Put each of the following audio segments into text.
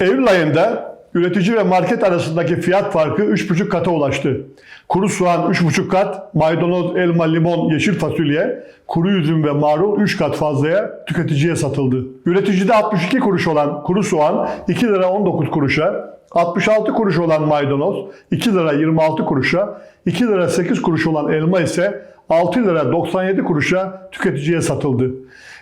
Eylül ayında üretici ve market arasındaki fiyat farkı 3,5 kata ulaştı. Kuru soğan 3,5 kat, maydanoz, elma, limon, yeşil fasulye, kuru üzüm ve marul 3 kat fazlaya tüketiciye satıldı. Üreticide 62 kuruş olan kuru soğan 2 lira 19 kuruşa, 66 kuruş olan maydanoz 2 lira 26 kuruşa, 2 lira 8 kuruş olan elma ise 6 lira 97 kuruşa tüketiciye satıldı.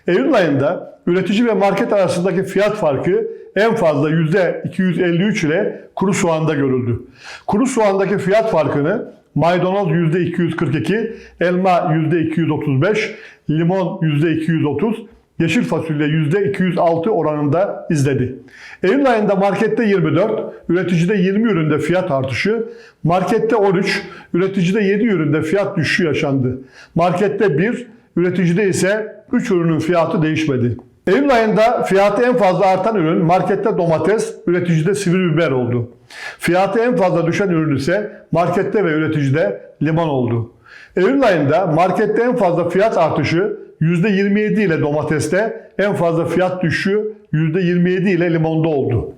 Eylül ayında üretici ve market arasındaki fiyat farkı en fazla %253 ile kuru soğanda görüldü. Kuru soğandaki fiyat farkını maydanoz %242, elma %235, limon %230, yeşil fasulye %206 oranında izledi. Eylül ayında markette 24, üreticide 20 üründe fiyat artışı, markette 13, üreticide 7 üründe fiyat düşüşü yaşandı. Markette 1, üreticide ise 3 ürünün fiyatı değişmedi. Eylül ayında fiyatı en fazla artan ürün markette domates, üreticide sivri biber oldu. Fiyatı en fazla düşen ürün ise markette ve üreticide limon oldu. Eylül ayında markette en fazla fiyat artışı %27 ile domateste, en fazla fiyat düşüşü %27 ile limonda oldu.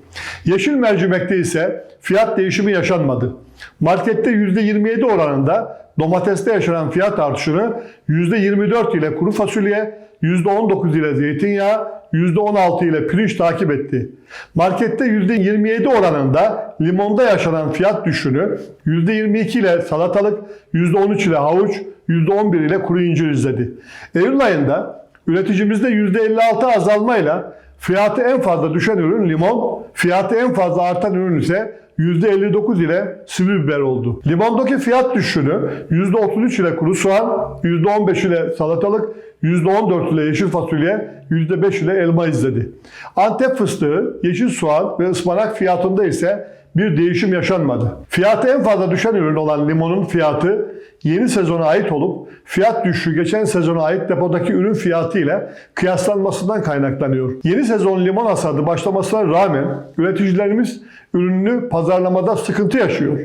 Yeşil mercimekte ise fiyat değişimi yaşanmadı. Markette %27 oranında domateste yaşanan fiyat artışını %24 ile kuru fasulye, %19 ile zeytinyağı, %16 ile pirinç takip etti. Markette %27 oranında limonda yaşanan fiyat düşüşünü %22 ile salatalık, %13 ile havuç, %11 ile kuru incir izledi. Eylül ayında üreticimizde %56 azalmayla fiyatı en fazla düşen ürün limon, fiyatı en fazla artan ürün ise %59 ile sivri biber oldu. Limondaki fiyat düşüşünü %33 ile kuru soğan, %15 ile salatalık, %14 ile yeşil fasulye, %5 ile elma izledi. Antep fıstığı, yeşil soğan ve ıspanak fiyatında ise bir değişim yaşanmadı. Fiyatı en fazla düşen ürün olan limonun fiyatı yeni sezona ait olup fiyat düşüşü geçen sezona ait depodaki ürün fiyatı ile kıyaslanmasından kaynaklanıyor. Yeni sezon limon hasadı başlamasına rağmen üreticilerimiz ürününü pazarlamada sıkıntı yaşıyor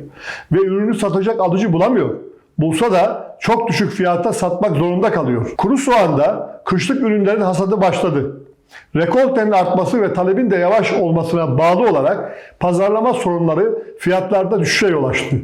ve ürünü satacak alıcı bulamıyor. Bulsa da çok düşük fiyata satmak zorunda kalıyor. Kuru soğanda kışlık ürünlerin hasadı başladı. Rekoltenin artması ve talebin de yavaş olmasına bağlı olarak pazarlama sorunları fiyatlarda düşüşe yol açtı.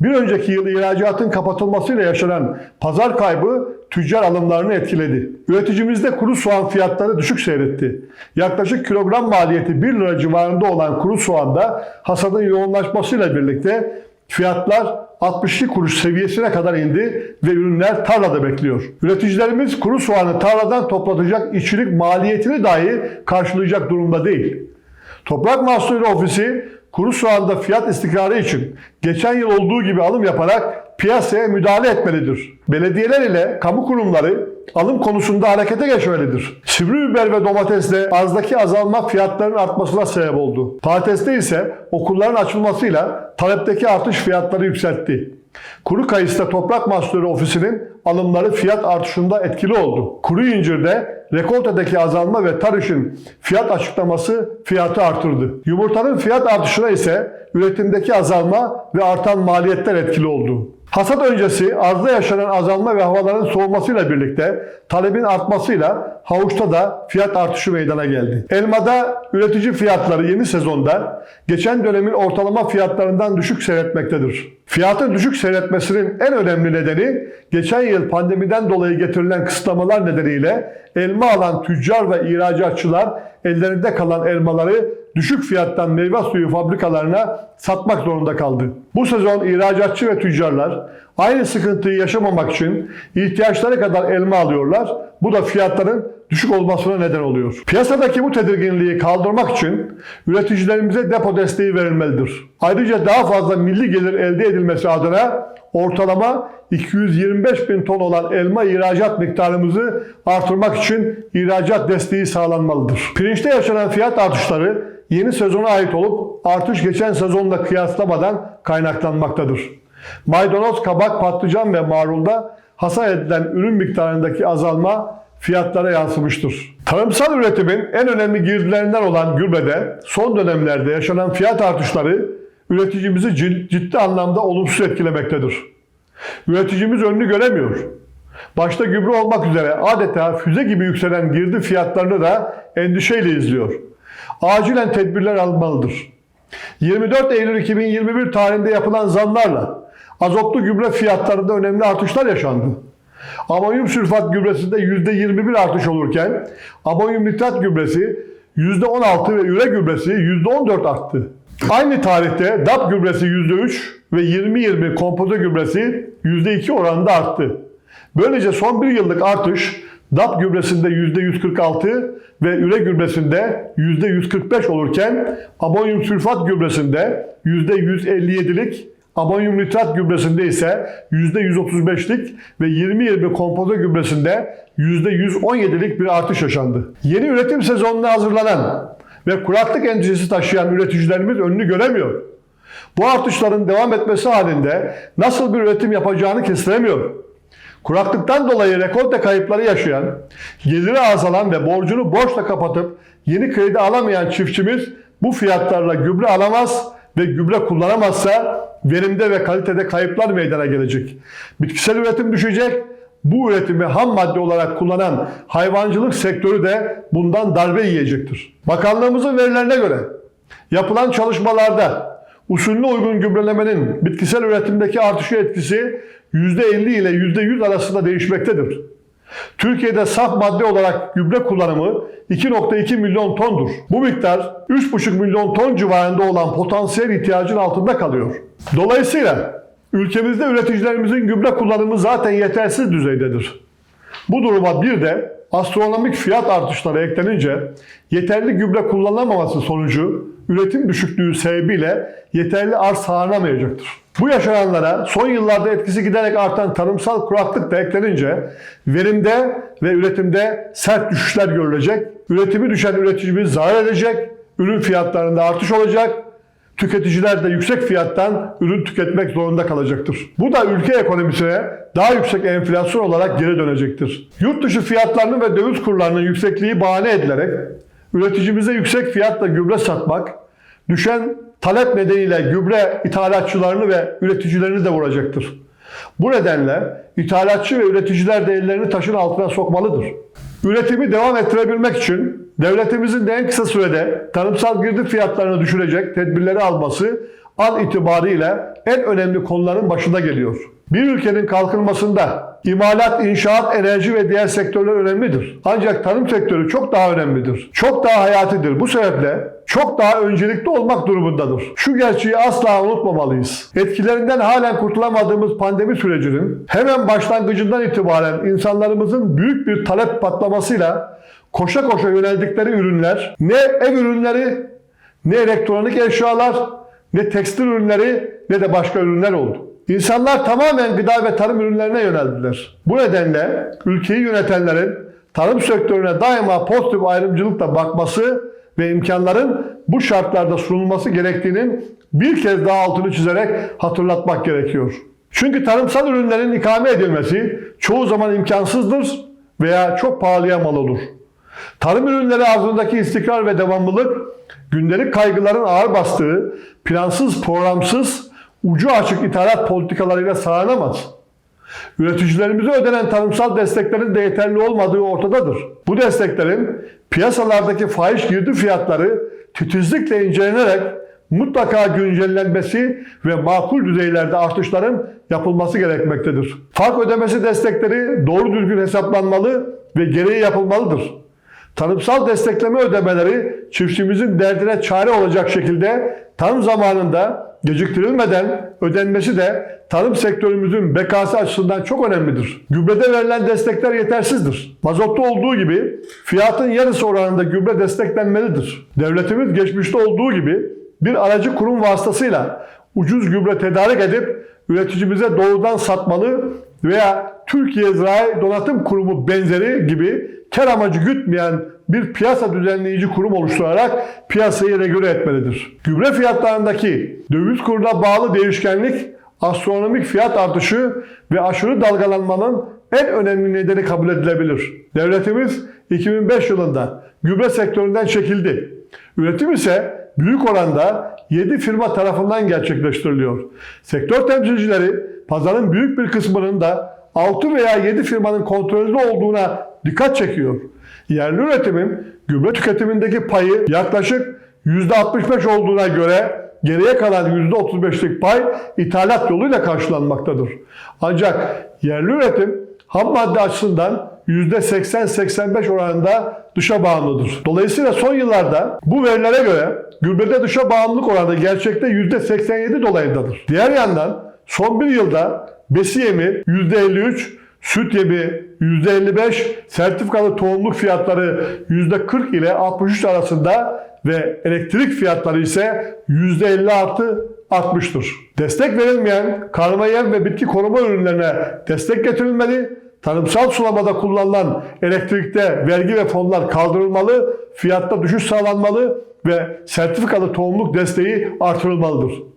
Bir önceki yıl ihracatın kapatılmasıyla yaşanan pazar kaybı tüccar alımlarını etkiledi. Üreticimizde kuru soğan fiyatları düşük seyretti. Yaklaşık kilogram maliyeti 1 lira civarında olan kuru soğanda hasadın yoğunlaşmasıyla birlikte fiyatlar 62 kuruş seviyesine kadar indi ve ürünler tarlada bekliyor. Üreticilerimiz kuru soğanı tarladan toplatacak işçilik maliyetini dahi karşılayacak durumda değil. Toprak Mahsulleri Ofisi kuru soğanda fiyat istikrarı için geçen yıl olduğu gibi alım yaparak piyasaya müdahale etmelidir. Belediyeler ile kamu kurumları alım konusunda harekete geçmelidir. Sivri biber ve domateste arzdaki azalma fiyatların artmasına sebep oldu. Patateste ise okulların açılmasıyla talepteki artış fiyatları yükseltti. Kuru kayısıda Toprak Mahsulleri Ofisi'nin alımları fiyat artışında etkili oldu. Kuru incirde rekoltedeki azalma ve tarışın fiyat açıklaması fiyatı artırdı. Yumurtanın fiyat artışına ise üretimdeki azalma ve artan maliyetler etkili oldu. Hasat öncesi arzda yaşanan azalma ve havaların soğumasıyla birlikte talebin artmasıyla havuçta da fiyat artışı meydana geldi. Elmada üretici fiyatları yeni sezonda geçen dönemin ortalama fiyatlarından düşük seyretmektedir. Fiyatın düşük seyretmesinin en önemli nedeni geçen yıl pandemiden dolayı getirilen kısıtlamalar nedeniyle elma alan tüccar ve ihracatçılar ellerinde kalan elmaları düşük fiyattan meyve suyu fabrikalarına satmak zorunda kaldı. Bu sezon ihracatçı ve tüccarlar aynı sıkıntıyı yaşamamak için ihtiyaçları kadar elma alıyorlar. Bu da fiyatların düşük olmasına neden oluyor. Piyasadaki bu tedirginliği kaldırmak için üreticilerimize depo desteği verilmelidir. Ayrıca daha fazla milli gelir elde edilmesi adına ortalama 225 bin ton olan elma ihracat miktarımızı artırmak için ihracat desteği sağlanmalıdır. Pirinçte yaşanan fiyat artışları yeni sezona ait olup artış geçen sezonla kıyaslamadan kaynaklanmaktadır. Maydanoz, kabak, patlıcan ve marulda hasat edilen ürün miktarındaki azalma fiyatlara yansımıştır. Tarımsal üretimin en önemli girdilerinden olan gübrede son dönemlerde yaşanan fiyat artışları üreticimizi ciddi anlamda olumsuz etkilemektedir. Üreticimiz önünü göremiyor. Başta gübre olmak üzere adeta füze gibi yükselen girdi fiyatlarını da endişeyle izliyor. acilen tedbirler alınmalıdır. 24 Eylül 2021 tarihinde yapılan zamlarla azotlu gübre fiyatlarında önemli artışlar yaşandı. Amonyum sülfat gübresinde %21 artış olurken amonyum nitrat gübresi %16 ve üre gübresi %14 arttı. Aynı tarihte DAP gübresi %3 ve 20-20 kompoze gübresi %2 oranında arttı. Böylece son bir yıllık artış DAP gübresinde %146 ve üre gübresinde %145 olurken amonyum sülfat gübresinde %157'lik, amonyum nitrat gübresinde ise %135'lik ve 20-20 kompoze gübresinde %117'lik bir artış yaşandı. Yeni üretim sezonuna hazırlanan ve kuraklık endişesi taşıyan üreticilerimiz önünü göremiyor. Bu artışların devam etmesi halinde nasıl bir üretim yapacağını kestiremiyor. Kuraklıktan dolayı rekolte kayıpları yaşayan, geliri azalan ve borcunu borçla kapatıp yeni kredi alamayan çiftçimiz bu fiyatlarla gübre alamaz ve gübre kullanamazsa verimde ve kalitede kayıplar meydana gelecek. Bitkisel üretim düşecek. Bu üretimi ham madde olarak kullanan hayvancılık sektörü de bundan darbe yiyecektir. Bakanlığımızın verilerine göre yapılan çalışmalarda usulüne uygun gübrelemenin bitkisel üretimdeki artışı etkisi %50 ile %100 arasında değişmektedir. Türkiye'de saf madde olarak gübre kullanımı 2.2 milyon tondur. Bu miktar 3.5 milyon ton civarında olan potansiyel ihtiyacın altında kalıyor. Dolayısıyla ülkemizde üreticilerimizin gübre kullanımı zaten yetersiz düzeydedir. Bu duruma bir de astronomik fiyat artışları eklenince yeterli gübre kullanılamaması sonucu üretim düşüklüğü sebebiyle yeterli arz sağlanamayacaktır. Bu yaşananlara son yıllarda etkisi giderek artan tarımsal kuraklık da eklenince verimde ve üretimde sert düşüşler görülecek. Üretimi düşen üreticimiz zarar edecek, ürün fiyatlarında artış olacak, tüketiciler de yüksek fiyattan ürün tüketmek zorunda kalacaktır. Bu da ülke ekonomisine daha yüksek enflasyon olarak geri dönecektir. Yurt dışı fiyatlarının ve döviz kurlarının yüksekliği bahane edilerek üreticimize yüksek fiyatla gübre satmak, düşen talep nedeniyle gübre ithalatçılarını ve üreticilerini de vuracaktır. Bu nedenle ithalatçı ve üreticiler de ellerini taşın altına sokmalıdır. Üretimi devam ettirebilmek için devletimizin de en kısa sürede tarımsal girdi fiyatlarını düşürecek tedbirleri alması an itibariyle en önemli konuların başında geliyor. Bir ülkenin kalkınmasında imalat, inşaat, enerji ve diğer sektörler önemlidir. Ancak tarım sektörü çok daha önemlidir. Çok daha hayatidir. Bu sebeple çok daha öncelikli olmak durumundadır. Şu gerçeği asla unutmamalıyız. Etkilerinden halen kurtulamadığımız pandemi sürecinin hemen başlangıcından itibaren insanlarımızın büyük bir talep patlamasıyla koşa koşa yöneldikleri ürünler ne ev ürünleri ne elektronik eşyalar ne tekstil ürünleri ne de başka ürünler oldu. İnsanlar tamamen gıda ve tarım ürünlerine yöneldiler. Bu nedenle ülkeyi yönetenlerin tarım sektörüne daima pozitif ayrımcılıkla bakması ve imkanların bu şartlarda sunulması gerektiğinin bir kez daha altını çizerek hatırlatmak gerekiyor. Çünkü tarımsal ürünlerin ikame edilmesi çoğu zaman imkansızdır veya çok pahalıya mal olur. Tarım ürünleri arzundaki istikrar ve devamlılık gündelik kaygıların ağır bastığı plansız, programsız, ucu açık ithalat politikalarıyla sağlanamaz. Üreticilerimize ödenen tarımsal desteklerin de yeterli olmadığı ortadadır. Bu desteklerin piyasalardaki fahiş girdi fiyatları titizlikle incelenerek mutlaka güncellenmesi ve makul düzeylerde artışların yapılması gerekmektedir. Fark ödemesi destekleri doğru düzgün hesaplanmalı ve gereği yapılmalıdır. Tarımsal destekleme ödemeleri çiftçimizin derdine çare olacak şekilde tam zamanında geciktirilmeden ödenmesi de tarım sektörümüzün bekası açısından çok önemlidir. Gübrede verilen destekler yetersizdir. Mazotta olduğu gibi fiyatın yarısı oranında gübre desteklenmelidir. Devletimiz geçmişte olduğu gibi bir aracı kurum vasıtasıyla ucuz gübre tedarik edip üreticimize doğrudan satmalı veya Türkiye Zirai Donatım Kurumu benzeri gibi kar amacı gütmeyen bir piyasa düzenleyici kurum oluşturarak piyasayı regüle etmelidir. Gübre fiyatlarındaki döviz kuruna bağlı değişkenlik astronomik fiyat artışı ve aşırı dalgalanmanın en önemli nedeni kabul edilebilir. Devletimiz 2005 yılında gübre sektöründen çekildi. Üretim ise büyük oranda 7 firma tarafından gerçekleştiriliyor. Sektör temsilcileri pazarın büyük bir kısmının da 6 veya 7 firmanın kontrolünde olduğuna dikkat çekiyor. Yerli üretimin gübre tüketimindeki payı yaklaşık %65 olduğuna göre geriye kalan %35'lik pay ithalat yoluyla karşılanmaktadır. Ancak yerli üretim ham madde açısından %80-85 oranında dışa bağımlıdır. Dolayısıyla son yıllarda bu verilere göre gübrede dışa bağımlılık oranı gerçekte %87 dolayındadır. Diğer yandan son bir yılda besi yemi %53, süt yemi %55, sertifikalı tohumluk fiyatları %40 ile 63 arasında ve elektrik fiyatları ise %56 artmıştır. Destek verilmeyen karma yem ve bitki koruma ürünlerine destek getirilmeli, tarımsal sulamada kullanılan elektrikte vergi ve fonlar kaldırılmalı, fiyatta düşüş sağlanmalı ve sertifikalı tohumluk desteği artırılmalıdır.